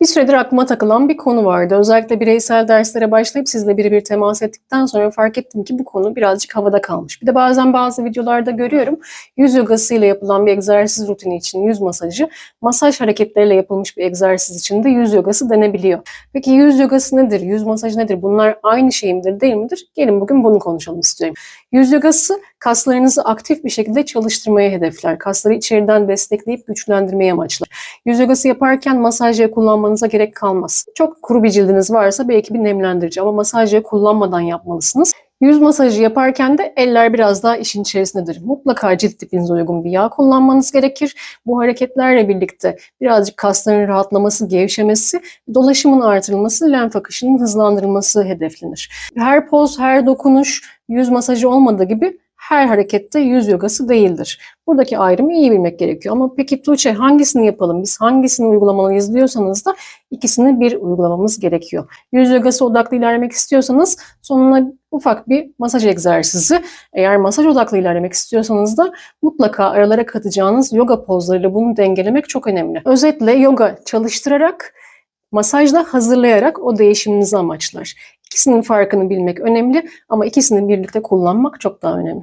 Bir süredir aklıma takılan bir konu vardı. Özellikle bireysel derslere başlayıp sizle birebir temas ettikten sonra fark ettim ki bu konu birazcık havada kalmış. Bir de bazen bazı videolarda görüyorum yüz yogası ile yapılan bir egzersiz rutini için yüz masajı, masaj hareketleriyle yapılmış bir egzersiz için de yüz yogası denebiliyor. Peki yüz yogası nedir? Yüz masajı nedir? Bunlar aynı şey midir, değil midir? Gelin bugün bunu konuşalım istiyorum. Yüz yogası kaslarınızı aktif bir şekilde çalıştırmaya hedefler. Kasları içeriden destekleyip güçlendirmeyi amaçlar. Yüz yogası yaparken masaj kullanmanıza gerek kalmaz. Çok kuru bir cildiniz varsa belki bir nemlendirici ama masaj kullanmadan yapmalısınız. Yüz masajı yaparken de eller biraz daha işin içerisindedir. Mutlaka cilt tipinize uygun bir yağ kullanmanız gerekir. Bu hareketlerle birlikte birazcık kasların rahatlaması, gevşemesi, dolaşımın artırılması, lenf akışının hızlandırılması hedeflenir. Her poz, her dokunuş yüz masajı olmadığı gibi her harekette yüz yogası değildir. Buradaki ayrımı iyi bilmek gerekiyor. Ama peki Tuğçe hangisini yapalım, biz hangisini uygulamalıyız diyorsanız da ikisini bir uygulamamız gerekiyor. Yüz yogası odaklı ilerlemek istiyorsanız sonuna ufak bir masaj egzersizi. Eğer masaj odaklı ilerlemek istiyorsanız da mutlaka aralara katacağınız yoga pozlarıyla bunu dengelemek çok önemli. Özetle yoga çalıştırarak, masajla hazırlayarak o değişiminizi amaçlar. İkisinin farkını bilmek önemli ama ikisini birlikte kullanmak çok daha önemli.